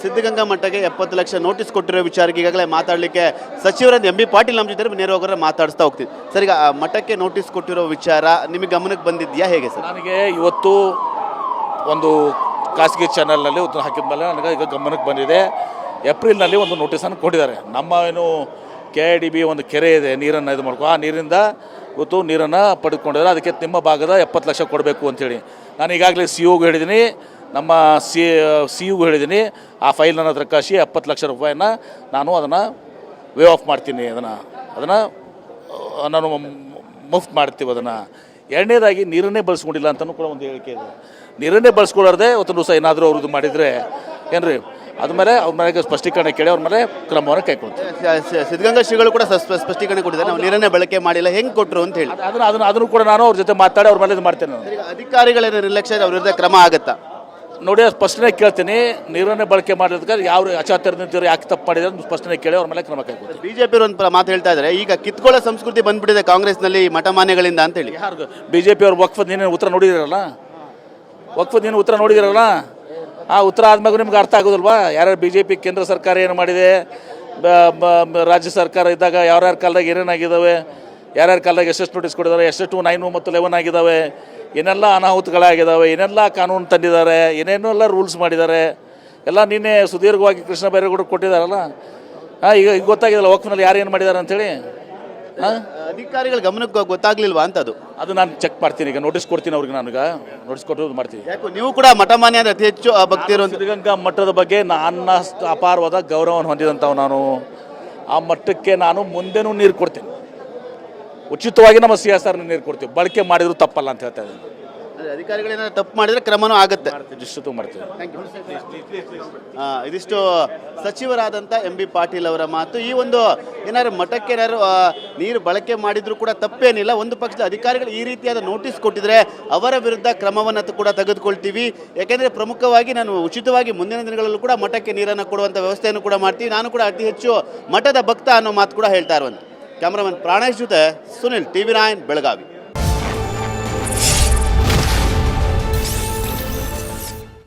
ಸಿದ್ಧಗಂಗಾ ಮಠಕ್ಕೆ ಎಪ್ಪತ್ತು ಲಕ್ಷ ನೋಟಿಸ್ ಕೊಟ್ಟಿರೋ ವಿಚಾರಕ್ಕೆ ಈಗಾಗಲೇ ಮಾತಾಡಲಿಕ್ಕೆ ಸಚಿವರಾದ ಎಂ ಬಿ ಪಾಟೀಲ್ ನಮ್ಮ ಜೊತೆ ನೇರವಾಗಿ ಮಾತಾಡಿಸ್ತಾ ಹೋಗ್ತೀವಿ. ಸರ್, ಈಗ ಮಠಕ್ಕೆ ನೋಟಿಸ್ ಕೊಟ್ಟಿರೋ ವಿಚಾರ ನಿಮಗೆ ಗಮನಕ್ಕೆ ಬಂದಿದೆಯಾ ಹೇಗೆ ಸರ್? ನನಗೆ ಇವತ್ತು ಒಂದು ಖಾಸಗಿ ಚಾನಲ್ನಲ್ಲಿ ಒಂದು ಹಾಕಿದ ಮೇಲೆ ನನಗೆ ಈಗ ಗಮನಕ್ಕೆ ಬಂದಿದೆ. ಏಪ್ರಿಲ್ನಲ್ಲಿ ಒಂದು ನೋಟಿಸನ್ನು ಕೊಟ್ಟಿದ್ದಾರೆ. ನಮ್ಮ ಏನು ಕೆ ಐ ಡಿ ಬಿ ಒಂದು ಕೆರೆ ಇದೆ, ನೀರನ್ನು ಇದು ಮಾಡ್ಕೊ ಆ ನೀರಿಂದ ಇವತ್ತು ನೀರನ್ನು ಪಡೆದುಕೊಂಡಿದ್ದಾರೆ ಅದಕ್ಕೆ ನಿಮ್ಮ ಭಾಗದ ಎಪ್ಪತ್ತು ಲಕ್ಷ ಕೊಡಬೇಕು ಅಂತೇಳಿ. ನಾನು ಈಗಾಗಲೇ ಸಿ ಓಗೆ ಹೇಳಿದ್ದೀನಿ. ನಮ್ಮ ಸಿ ಸಿ ಯುಗೂ ಹೇಳಿದ್ದೀನಿ ಆ ಫೈಲ್ ನನ್ನ ಹತ್ರ ಕಳಿಸಿ ಎಪ್ಪತ್ತು ಲಕ್ಷ ರೂಪಾಯಿನ ನಾನು ಅದನ್ನು ವೇ ಆಫ್ ಮಾಡ್ತೀನಿ ಅದನ್ನು ಅದನ್ನು ನಾನು ಮುಫ್ತ್ ಮಾಡ್ತೀವಿ ಅದನ್ನು. ಎರಡನೇದಾಗಿ ನೀರನ್ನೇ ಬಳಸ್ಕೊಂಡಿಲ್ಲ ಅಂತಲೂ ಕೂಡ ಒಂದು ಹೇಳಿಕೆ ಇದೆ. ನೀರನ್ನೇ ಬಳಸ್ಕೊಳ್ಳಾರ್ದೆ ಒಂದು ದಿವಸ ಏನಾದರೂ ಅವ್ರದ್ದು ಮಾಡಿದರೆ ಏನ್ರಿ? ಅದ್ಮೇಲೆ ಅವ್ರ ಮೇಲೆ ಸ್ಪಷ್ಟೀಕರಣ ಕೇಳಿ ಅವ್ರ ಮೇಲೆ ಕ್ರಮವನ್ನು ಸ- ಸಿದ್ಧಗಂಗಾ ಶ್ರೀಗಳು ಕೂಡ ಸ್ಪಷ್ಟೀಕರಣ ಕೊಟ್ಟಿದ್ದಾರೆ. ನಾವು ನೀರನ್ನೇ ಬಳಕೆ ಮಾಡಿಲ್ಲ ಹೆಂಗೆ ಕೊಟ್ಟರು ಅಂತ ಹೇಳಿ. ಅದನ್ನು ಅದನ್ನು ಅದನ್ನು ಕೂಡ ನಾನು ಅವ್ರ ಜೊತೆ ಮಾತಾಡಿ ಅವ್ರ ಮೇಲೆ ಇದು ಮಾಡ್ತೇನೆ ಅಧಿಕಾರಿಗಳೇನು ನಿರ್ಲಕ್ಷ್ಯ ಅವ್ರ ವಿರುದ್ಧ ಕ್ರಮ ಆಗುತ್ತಾ? ನೋಡಿ ಸ್ಪಷ್ಟನೆ ಕೇಳ್ತೀನಿ. ನೀರನ್ನೇ ಬಳಕೆ ಮಾಡಿದ್ರೆ ಯಾವ ಅಚಾತುರ್ಯ ನಿಂತಿರೋ ಯಾಕೆ ತಪ್ಪು ಮಾಡಿದ್ರೆ ಸ್ಪಷ್ಟನೆ ಕೇಳಿ ಅವ್ರ ಮೇಲೆ ಕ್ರಮ ಕೈಗೊಳ್ಳಿ. ಬಿಜೆಪಿ ಒಂದು ಮಾತು ಹೇಳ್ತಾ ಇದ್ದಾರೆ ಈಗ ಕಿತ್ಕೊಳ್ಳೋ ಸಂಸ್ಕೃತಿ ಬಂದ್ಬಿಟ್ಟಿದೆ ಕಾಂಗ್ರೆಸ್ನಲ್ಲಿ ಮಠಮಾನ್ಯಗಳಿಂದ ಅಂತ ಹೇಳಿ. ಯಾರು ಬಿ ಜೆ ಪಿ ಅವ್ರು ವಕ್ಫದ್ ನೀನು ಉತ್ತರ ನೋಡಿದಿರಲ್ಲ? ವಕ್ಫದ್ ನೀನು ಉತ್ತರ ನೋಡಿದಿರಲ್ಲ? ಆ ಉತ್ತರ ಆದ್ಮೇಲೆ ನಿಮ್ಗೆ ಅರ್ಥ ಆಗೋದಲ್ವಾ? ಯಾರ್ಯಾರು ಬಿ ಜೆ ಪಿ ಕೇಂದ್ರ ಸರ್ಕಾರ ಏನು ಮಾಡಿದೆ? ರಾಜ್ಯ ಸರ್ಕಾರ ಇದ್ದಾಗ ಯಾರ್ಯಾರ ಕಾಲದಾಗ ಏನೇನಾಗಿದ್ದಾವೆ? ಯಾರ್ಯಾರ ಕಾಲದಾಗ ಎಷ್ಟೆಷ್ಟು ನೋಟಿಸ್ ಕೊಟ್ಟಿದ್ದಾರೆ? ಎಷ್ಟೆಷ್ಟು ನೈನು ಮತ್ತು ಲೆವೆನ್ ಆಗಿದ್ದಾವೆ? ಏನೆಲ್ಲ ಅನಾಹುತಗಳಾಗಿದ್ದಾವೆ ಏನೆಲ್ಲ ಕಾನೂನು ತಂದಿದ್ದಾರೆ ಏನೇನೆಲ್ಲ ರೂಲ್ಸ್ ಮಾಡಿದ್ದಾರೆ. ಎಲ್ಲ ನಿನ್ನೆ ಸುದೀರ್ಘವಾಗಿ ಕೃಷ್ಣ ಬೈರೇಗೌಡರು ಕೊಟ್ಟಿದ್ದಾರಲ್ಲ? ಹಾಂ ಈಗ ಈಗ ಗೊತ್ತಾಗಿದಲ್ಲ ವಕ್ಫ್ನಲ್ಲಿ ಯಾರು ಏನು ಮಾಡಿದ್ದಾರೆ ಅಂಥೇಳಿ ಹಾಂ? ಅಧಿಕಾರಿಗಳ ಗಮನಕ್ಕೆ ಗೊತ್ತಾಗ್ಲಿಲ್ವಾ ಅಂತ ಅದು ಅದು ನಾನು ಚೆಕ್ ಮಾಡ್ತೀನಿ ಈಗ ನೋಟಿಸ್ ಕೊಡ್ತೀನಿ ಅವ್ರಿಗೆ ನನಗೆ. ನೋಟಿಸ್ ಕೊಟ್ಟು ಮಾಡ್ತೀನಿ. ಯಾಕೋ ನೀವು ಕೂಡ ಮಠಮಾನ್ಯ ಅಂದ್ರೆ ಅತಿ ಹೆಚ್ಚು ಭಕ್ತಿ ಇರೋ ಸಿದ್ಧಗಂಗಾ ಮಠದ ಬಗ್ಗೆ ನನ್ನ ಅಪಾರವಾದ ಗೌರವವನ್ನು ಹೊಂದಿದಂಥವು ನಾನು. ಆ ಮಠಕ್ಕೆ ನಾನು ಮುಂದೆನೂ ನೀರು ಕೊಡ್ತೀನಿ. ಉಚಿತವಾಗಿ ನಮ್ಮ ಸಿ ಎಸ್ ಆರ್ ನೀರು ಕೊಡ್ತೀವಿ. ಬಳಕೆ ಮಾಡಿದ್ರು ತಪ್ಪಲ್ಲ ಅಂತ ಹೇಳ್ತಾ ಇದ್ದೀನಿ. ಅಧಿಕಾರಿಗಳೇನಾದ್ರು ತಪ್ಪು ಮಾಡಿದ್ರೆ ಕ್ರಮನೂ ಆಗುತ್ತೆ. ಇಷ್ಟು ಮಾಡ್ತೀವಿ. ಆ, ಇದಿಷ್ಟು ಸಚಿವರಾದಂಥ ಎಂ ಬಿ ಪಾಟೀಲ್ ಅವರ ಮಾತು. ಈ ಒಂದು ಏನಾದ್ರು ಮಠಕ್ಕೆ ಏನಾದ್ರು ಆ, ನೀರು ಬಳಕೆ ಮಾಡಿದ್ರು ಕೂಡ ತಪ್ಪೇನಿಲ್ಲ. ಒಂದು ಪಕ್ಷದ ಅಧಿಕಾರಿಗಳು ಈ ರೀತಿಯಾದ ನೋಟಿಸ್ ಕೊಟ್ಟಿದ್ರೆ ಅವರ ವಿರುದ್ಧ ಕ್ರಮವನ್ನು ಕೂಡ ತೆಗೆದುಕೊಳ್ತೀವಿ. ಯಾಕೆಂದರೆ ಪ್ರಮುಖವಾಗಿ ನಾನು ಉಚಿತವಾಗಿ ಮುಂದಿನ ದಿನಗಳಲ್ಲೂ ಕೂಡ ಮಠಕ್ಕೆ ನೀರನ್ನು ಕೊಡುವಂಥ ವ್ಯವಸ್ಥೆಯನ್ನು ಕೂಡ ಮಾಡ್ತೀವಿ. ನಾನು ಕೂಡ ಅತಿ ಹೆಚ್ಚು ಮಠದ ಭಕ್ತ ಅನ್ನೋ ಮಾತು ಕೂಡ ಹೇಳ್ತಾ ಇರುವಂಥ ಕ್ಯಾಮ್ರಾಮನ್ ಪ್ರಾಣೇಶ್ ಜೊತೆ Sunil T V nine Belagavi.